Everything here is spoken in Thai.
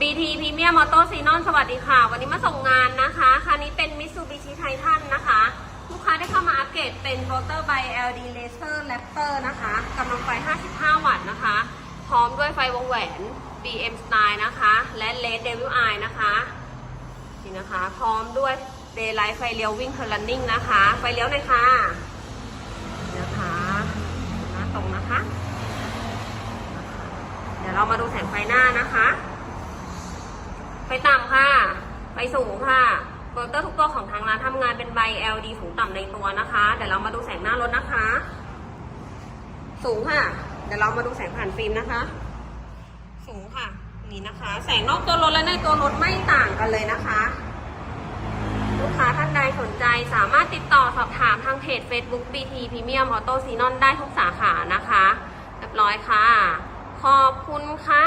BT Premium Auto x e n o n สวัสดีค่ะ วันนี้มาส่งงานนะคะคันนี้เป็น Mitsubishi Titan นะคะ ลูกค้าได้เข้ามาอัปเกรดเป็น Motor by LD Laser Raptor นะคะกำลังไฟ 55 วัตต์นะคะ พร้อมด้วยไฟวงแหวน BM Style นะคะ และ LED Devil Eye นะคะนี่นะคะ พร้อมด้วย Daylight ไฟเลี้ยววิ่ง Turn Running นะคะ ไฟเลี้ยวหน่อยค่ะนี่นะคะน้าตรงนะคะ เดี๋ยวเรามาดูแสงไฟหน้านะคะ ฟต่ำค่ะ ไฟสูงค่ะโปรเตอร์ทุกตัวของทางร้านทำงานเป็นใบ LED สูงต่ำในตัวนะคะ เดี๋ยวเรามาดูแสงหน้ารถนะคะ สูงค่ะ เดี๋ยวเรามาดูแสงผ่านฟิล์มนะคะ สูงค่ะ นี่นะคะ แสงนอกตัวรถและในตัวรถไม่ต่างกันเลยนะคะ ลูกค้าท่านใดสนใจสามารถติดต่อสอบถามทางเพจ Facebook BT Premium Auto s e n o n ได้ทุกสาขานะคะ เรียบร้อยค่ะ ขอบคุณค่ะ